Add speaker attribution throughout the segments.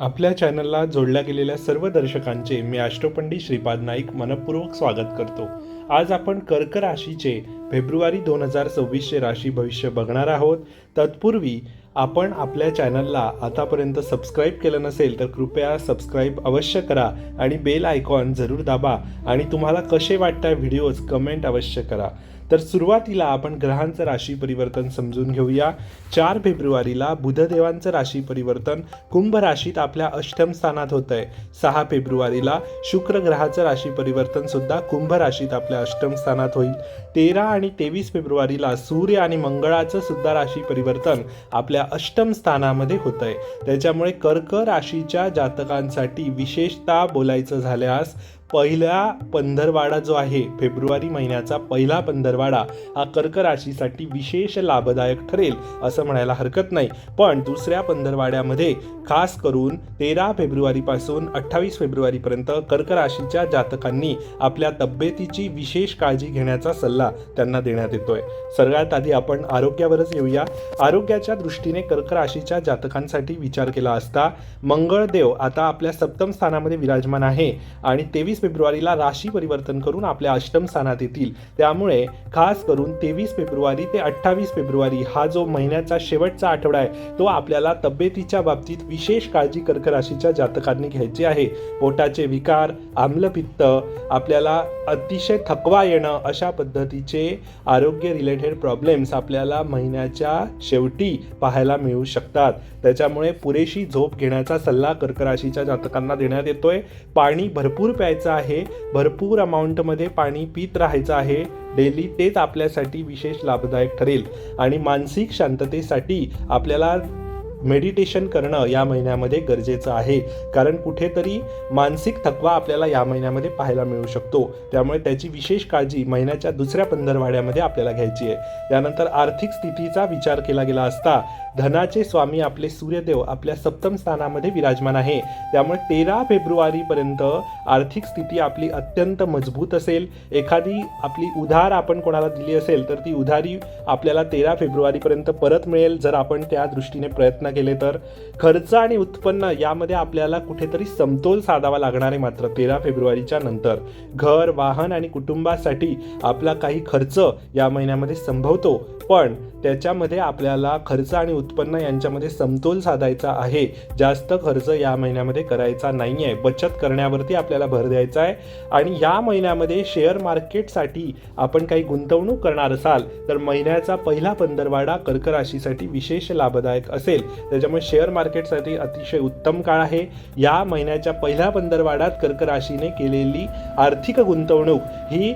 Speaker 1: आपल्या चॅनलला जोडल्या गेलेल्या सर्व दर्शकांचे मी अष्टपंडी श्रीपाद नाईक मनपूर्वक स्वागत करतो. आज आपण कर्क राशीचे फेब्रुवारी दोन हजार सव्वीसचे राशी भविष्य बघणार आहोत. तत्पूर्वी आपण आपल्या चॅनलला आतापर्यंत सबस्क्राईब केलं नसेल तर कृपया सबस्क्राईब अवश्य करा आणि बेल आयकॉन जरूर दाबा आणि तुम्हाला कसे वाटतात व्हिडिओज कमेंट अवश्य करा. तर सुरुवातीला आपण ग्रहांचं राशी परिवर्तन समजून घेऊया. चार फेब्रुवारीला बुधदेवांचं राशी परिवर्तन कुंभ राशीत आपल्या अष्टम स्थानात होत आहे सहा फेब्रुवारीला शुक्र ग्रहाचं राशी परिवर्तन सुद्धा कुंभ राशीत आपल्या अष्टम स्थानात होईल. तेरा आणि तेवीस फेब्रुवारीला सूर्य आणि मंगळाचं सुद्धा राशी परिवर्तन आपल्या अष्टम स्थानामध्ये होत आहे त्याच्यामुळे कर्क राशीच्या जातकांसाठी विशेषतः बोलायचं झाल्यास पहिला पंधरवाडा जो आहे फेब्रुवारी महिन्याचा पहिला पंधरवाडा हा कर्क राशीसाठी विशेष लाभदायक ठरेल असं म्हणायला हरकत नाही. पण दुसऱ्या पंधरवाड्यामध्ये खास करून तेरा फेब्रुवारीपासून अठ्ठावीस फेब्रुवारीपर्यंत कर्क राशीच्या जातकांनी आपल्या तब्येतीची विशेष काळजी घेण्याचा सल्ला त्यांना देण्यात येतोय. सगळ्यात आधी आपण आरोग्यावरच येऊया. आरोग्याच्या दृष्टीने कर्क राशीच्या जातकांसाठी विचार केला असता मंगळदेव आता आपल्या सप्तम स्थानामध्ये विराजमान आहे आणि तेवीस फेब्रुवारीला राशी परिवर्तन करून आपल्या अष्टम स्थानात येतील. त्यामुळे खास करून तेवीस फेब्रुवारी ते अठ्ठावीस फेब्रुवारी हा जो महिन्याचा शेवटचा आठवडा आहे तो आपल्याला तब्येतीच्या बाबतीत विशेष काळजी कर्क राशीच्या जातकांनी घ्यायची आहे. पोटाचे विकार आम्लपित्त आपल्याला अतिशय थकवा येणं अशा पद्धतीचे आरोग्य रिलेटेड प्रॉब्लेम्स आपल्याला महिन्याच्या शेवटी पाहायला मिळू शकतात. त्याच्यामुळे पुरेशी झोप घेण्याचा सल्ला कर्क राशीच्या जातकांना देण्यात येतोय. पाणी भरपूर प्यायचं आहे. भरपूर अमाऊंटमध्ये पाणी पित राहायचं आहे. डेली तेच आपल्यासाठी विशेष लाभदायक ठरेल. आणि मानसिक शांततेसाठी आपल्याला मेडिटेशन करणं या महिन्यामध्ये गरजेचं आहे. कारण कुठेतरी मानसिक थकवा आपल्याला या महिन्यामध्ये पाहायला मिळू शकतो. त्यामुळे त्याची विशेष काळजी महिन्याच्या दुसऱ्या पंधरवाड्यामध्ये आपल्याला घ्यायची आहे. त्यानंतर आर्थिक स्थितीचा विचार केला गेला असता धनाचे स्वामी आपले सूर्यदेव आपल्या सप्तम स्थानामध्ये विराजमान आहे. त्यामुळे तेरा फेब्रुवारीपर्यंत आर्थिक स्थिती आपली अत्यंत मजबूत असेल. एखादी आपली उधार आपण कोणाला दिली असेल तर ती उधारी आपल्याला तेरा फेब्रुवारीपर्यंत परत मिळेल जर आपण त्या दृष्टीने प्रयत्न केले तर. खर्च आणि उत्पन्न यामध्ये आपल्याला कुठेतरी समतोल साधावा लागणार आहे मात्र तेरा फेब्रुवारीच्या नंतर. घर वाहन आणि कुटुंबासाठी आपला काही खर्च या महिन्यामध्ये संभवतो. पण त्याच्यामध्ये आपल्याला खर्च आणि उत्पन्न यांच्यामध्ये समतोल साधायचा आहे. जास्त खर्च या महिन्यामध्ये करायचा नाही आहे बचत करण्यावरती आपल्याला भर द्यायचा आहे. आणि या महिन्यामध्ये शेअर मार्केटसाठी आपण काही गुंतवणूक करणार असाल तर महिन्याचा पहिला पंधरवाडा कर्क राशीसाठी विशेष लाभदायक असेल. त्याच्यामुळे शेअर मार्केटसाठी अतिशय उत्तम काळ आहे. या महिन्याच्या पहिल्या पंधरवाड्यात कर्क राशीने केलेली आर्थिक गुंतवणूक ही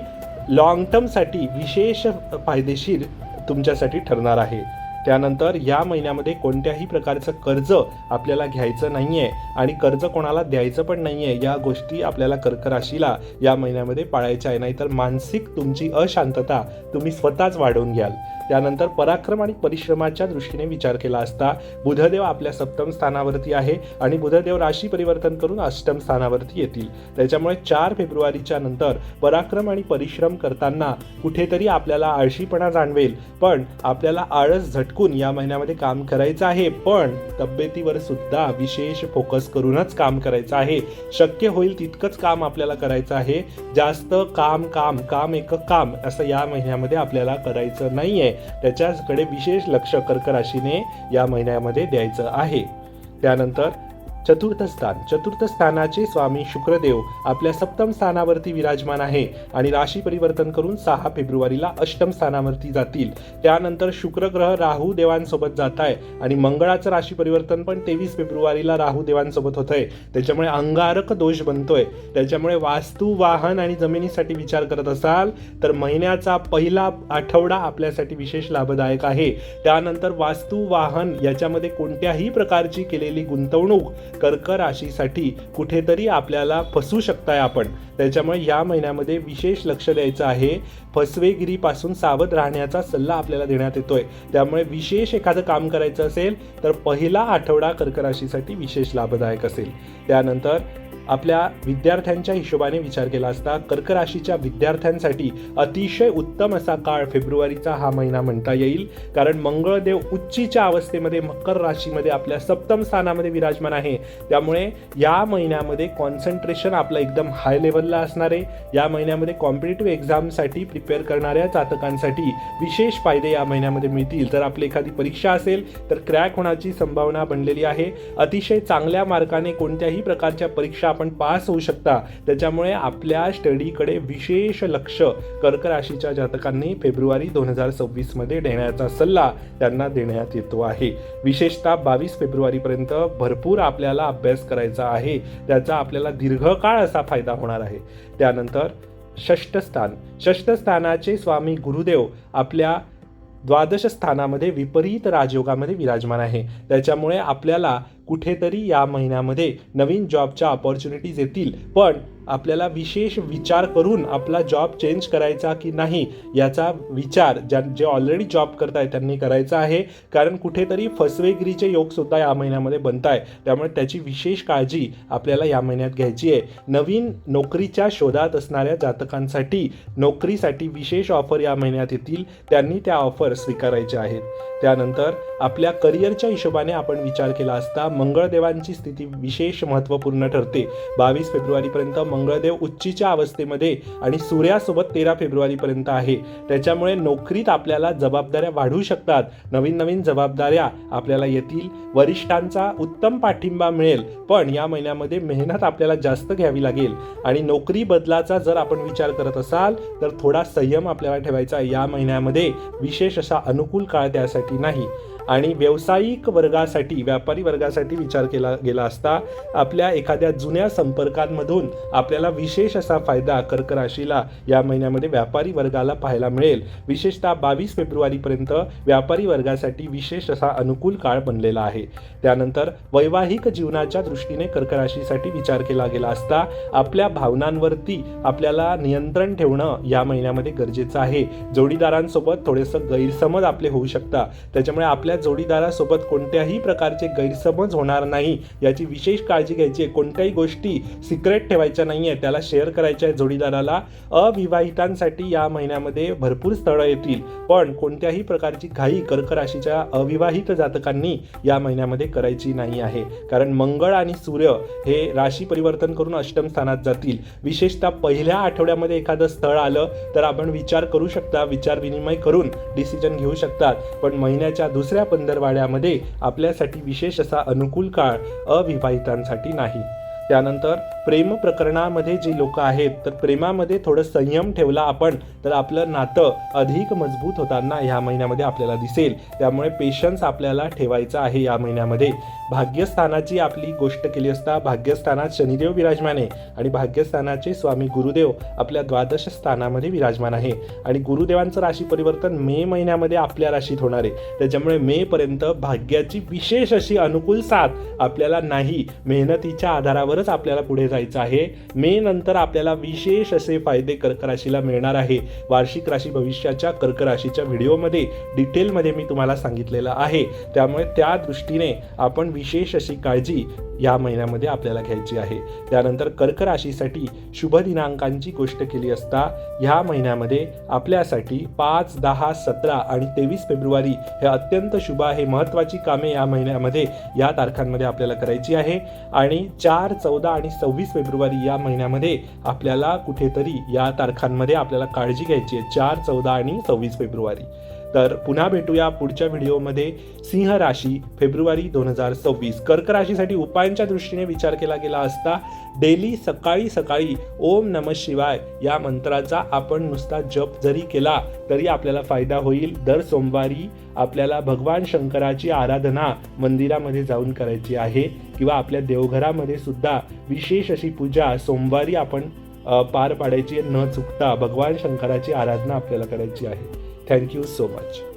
Speaker 1: लॉंग टर्मसाठी विशेष फायदेशीर तुमच्यासाठी ठरणार आहे. त्यानंतर या महिन्यामध्ये कोणत्याही प्रकारचं कर्ज आपल्याला घ्यायचं नाही आहे आणि कर्ज कोणाला द्यायचं पण नाही आहे या गोष्टी आपल्याला कर्क राशीला या महिन्यामध्ये पाळायच्या आहे. नाहीतर मानसिक तुमची अशांतता तुम्ही स्वतःच वाढवून घ्याल. त्यानंतर पराक्रम आणि परिश्रमाच्या दृष्टीने विचार केला असता बुधदेव आपल्या सप्तम स्थानावरती आहे आणि बुधदेव राशी परिवर्तन करून अष्टम स्थानावरती येतील. त्याच्यामुळे चार फेब्रुवारीच्या नंतर पराक्रम आणि परिश्रम करताना कुठेतरी आपल्याला आळशीपणा जाणवेल पण आपल्याला आळस झटकून या महिन्यामध्ये काम करायचं आहे. पण तब्येतीवर सुद्धा विशेष फोकस करूनच काम करायचं आहे. शक्य होईल तितकंच काम आपल्याला करायचं आहे. जास्त काम काम काम एक काम असं या महिन्यामध्ये आपल्याला करायचं नाही आहे त्याच्याकडे विशेष लक्ष कर्क राशीने या महिन्यामध्ये द्यायचं आहे. त्यानंतर चतुर्थ स्थान. चतुर्थ स्थानाचे स्वामी शुक्रदेव आपल्या सप्तम स्थानावरती विराजमान आहे आणि राशी परिवर्तन करून सहा फेब्रुवारीला अष्टम स्थानावरती जातील. त्यानंतर शुक्र ग्रह राहू देवांसोबत जात आहे आणि मंगळाचं राशी परिवर्तन पण तेवीस फेब्रुवारीला राहू देवांसोबत होत आहे त्याच्यामुळे अंगारक दोष बनतोय. त्याच्यामुळे वास्तू वाहन आणि जमिनीसाठी विचार करत असाल तर महिन्याचा पहिला आठवडा आपल्यासाठी विशेष लाभदायक आहे. त्यानंतर वास्तू वाहन याच्यामध्ये कोणत्याही प्रकारची केलेली गुंतवणूक कर्क राशीसाठी कुठेतरी आपल्याला फसू शकताय आपण. त्याच्यामुळे या महिन्यामध्ये विशेष लक्ष द्यायचं आहे. फसवेगिरीपासून सावध राहण्याचा सल्ला आपल्याला देण्यात येतोय. त्यामुळे विशेष एखादं काम करायचं असेल तर पहिला आठवडा कर्क राशीसाठी विशेष लाभदायक असेल. त्यानंतर आपल्या विद्यार्थ्यांच्या हिशोबाने विचार केला असता कर्क राशीच्या विद्यार्थ्यांसाठी अतिशय उत्तम असा काळ फेब्रुवारीचा हा महिना म्हणता येईल. कारण मंगळदेव उच्चीच्या अवस्थेमध्ये मकर राशीमध्ये आपल्या सप्तम स्थानामध्ये विराजमान आहे. त्यामुळे या महिन्यामध्ये कॉन्सन्ट्रेशन आपलं एकदम हाय लेवलला असणार आहे. या महिन्यामध्ये कॉम्पिटेटिव्ह एक्झामसाठी प्रिपेअर करणाऱ्या जातकांसाठी विशेष फायदे या महिन्यामध्ये मिळतील. तर आपली एखादी परीक्षा असेल तर क्रॅक होण्याची संभावना बनलेली आहे. अतिशय चांगल्या मार्काने कोणत्याही प्रकारच्या परीक्षा आपण पास होऊ शकता. त्याच्यामुळे आपल्या स्टडीकडे विशेष लक्ष कर्क राशीच्या जातकांनी फेब्रुवारी दोन हजार सव्वीसमध्ये देण्याचा सल्ला त्यांना देण्यात येतो आहे. विशेषतः बावीस फेब्रुवारीपर्यंत भरपूर आपल्याला अभ्यास करायचा आहे. त्याचा आपल्याला दीर्घकाळ असा फायदा होणार आहे. त्यानंतर षष्ठस्थान षष्ठस्थानाचे स्वामी गुरुदेव आपल्या द्वादश स्थानामध्ये विपरीत राजयोगामध्ये विराजमान आहे. त्याच्यामुळे आपल्याला कुठेतरी या महिन्यामध्ये नवीन जॉबच्या ऑपॉर्च्युनिटीज येतील. पण आपल्याला विशेष विचार करून आपला जॉब चेंज करायचा की नाही याचा विचार ज्या जे ऑलरेडी जॉब करताय त्यांनी करायचा आहे. कारण कुठेतरी फसवेगिरीचे योगसुद्धा या महिन्यामध्ये बनत आहे त्यामुळे त्याची विशेष काळजी आपल्याला या महिन्यात घ्यायची आहे. नवीन नोकरीच्या शोधात असणाऱ्या जातकांसाठी नोकरीसाठी विशेष ऑफर या महिन्यात येतील. त्यांनी त्या ऑफर स्वीकारायच्या आहेत. त्यानंतर आपल्या करिअरच्या हिशोबाने आपण विचार केला असता मंगळदेवांची स्थिती विशेष महत्त्वपूर्ण ठरते. बावीस फेब्रुवारीपर्यंत मंगळदेव उच्चीच्या अवस्थेमध्ये आणि सूर्यासोबत तेरा फेब्रुवारीपर्यंत आहे. त्याच्यामुळे नोकरीत आपल्याला जबाबदाऱ्या वाढू शकतात. नवीन नवीन जबाबदाऱ्या आपल्याला येतील. वरिष्ठांचा उत्तम पाठिंबा मिळेल. पण या महिन्यामध्ये मेहनत आपल्याला जास्त घ्यावी लागेल. आणि नोकरी बदलाचा जर आपण विचार करत असाल तर थोडा संयम आपल्याला ठेवायचा या महिन्यामध्ये. विशेष असा अनुकूल काळ त्यासाठी नाही. आणि व्यावसायिक वर्गासाठी व्यापारी वर्गासाठी विचार केला गेला असता आपल्या एखाद्या जुन्या संपर्कांमधून आपल्याला विशेष असा फायदा कर्क राशीला या महिन्यामध्ये व्यापारी वर्गाला पाहायला मिळेल. विशेषतः बावीस फेब्रुवारीपर्यंत व्यापारी वर्गासाठी विशेष असा अनुकूल काळ बनलेला आहे. त्यानंतर वैवाहिक जीवनाच्या दृष्टीने कर्क राशीसाठी विचार केला गेला असता आपल्या भावनांवरती आपल्याला नियंत्रण ठेवणं या महिन्यामध्ये गरजेचं आहे. जोडीदारांसोबत थोडेसं गैरसमज आपले होऊ शकतात. त्याच्यामुळे आपल्या जोडीदारासोबत कोणत्याही प्रकारचे गैरसमज होणार नाही. याची विशेष काळजी घ्यायची आहे. कोणत्याही गोष्टी सिक्रेट ठेवायच्या नाही आहे त्याला शेअर करायच्या आहे जोडीदाराला. अविवाहितांसाठी या महिन्यामध्ये भरपूर स्थळं येतील. पण कोणत्याही प्रकारची घाई कर्क राशीच्या अविवाहित जातकांनी या महिन्यामध्ये करायची नाही आहे. कारण मंगळ आणि सूर्य हे राशी परिवर्तन करून अष्टम स्थानात जातील. विशेषतः पहिल्या आठवड्यामध्ये एखादं स्थळ आलं तर आपण विचार करू शकता. विचार विनिमय करून डिसिजन घेऊ शकतात. पण महिन्याच्या दुसऱ्या पंधरवाड्यामध्ये आपल्यासाठी विशेष असा अनुकूल काळ अविवाहितांसाठी नाही. त्यानंतर प्रेम प्रकरणामध्ये जी लोक आहेत तर प्रेमामध्ये थोडं संयम ठेवला आपण तर आपलं नातं अधिक मजबूत होताना ह्या महिन्यामध्ये आपल्याला दिसेल. त्यामुळे पेशन्स आपल्याला ठेवायचा आहे या महिन्यामध्ये. भाग्यस्थानाची आपली गोष्ट केली असता भाग्यस्थानात शनिदेव विराजमान आहे आणि भाग्यस्थानाचे स्वामी गुरुदेव आपल्या द्वादश स्थानामध्ये विराजमान आहे. आणि गुरुदेवांचं राशी परिवर्तन मे महिन्यामध्ये आपल्या राशीत होणार आहे. त्याच्यामुळे मेपर्यंत भाग्याची विशेष अशी अनुकूल साथ आपल्याला नाही. मेहनतीच्या आधारावर आधारावरच आपल्याला पुढे जायचं आहे. मे नंतर आपल्याला विशेष असे फायदे कर्क राशीला मिळणार आहे. वार्षिक राशी भविष्याच्या कर्क राशीच्या व्हिडिओमध्ये डिटेलमध्ये मी तुम्हाला सांगितलेलं आहे. त्यामुळे त्या दृष्टीने आपण विशेष अशी काळजी या महिन्यामध्ये आपल्याला घ्यायची आहे. त्यानंतर कर्क राशीसाठी शुभ दिनांकांची गोष्ट केली असता ह्या महिन्यामध्ये आपल्यासाठी पाच दहा सतरा आणि तेवीस फेब्रुवारी हे अत्यंत शुभ आहे. महत्त्वाची कामे या महिन्यामध्ये या तारखांमध्ये आपल्याला करायची आहे. आणि चार चौदा आणि सव्वीस फेब्रुवारी या महिन्यामध्ये आपल्याला कुठेतरी या तारखांमध्ये आपल्याला काळजी घ्यायची आहे. चार चौदा आणि सव्वीस फेब्रुवारी. तर पुन्हा भेटूया पुढच्या व्हिडिओमध्ये. सिंह राशी फेब्रुवारी दोन हजार सव्वीस. कर्क राशीसाठी उपायांच्या दृष्टीने विचार केला गेला असता डेली सकाळी सकाळी ओम नम शिवाय या मंत्राचा आपण नुसता जप जरी केला तरी आपल्याला फायदा होईल. दर सोमवारी आपल्याला भगवान शंकराची आराधना मंदिरामध्ये जाऊन करायची आहे किंवा आपल्या देवघरामध्ये सुद्धा विशेष अशी पूजा सोमवारी आपण पार पाडायची न चुकता भगवान शंकराची आराधना आपल्याला करायची आहे. Thank you so much.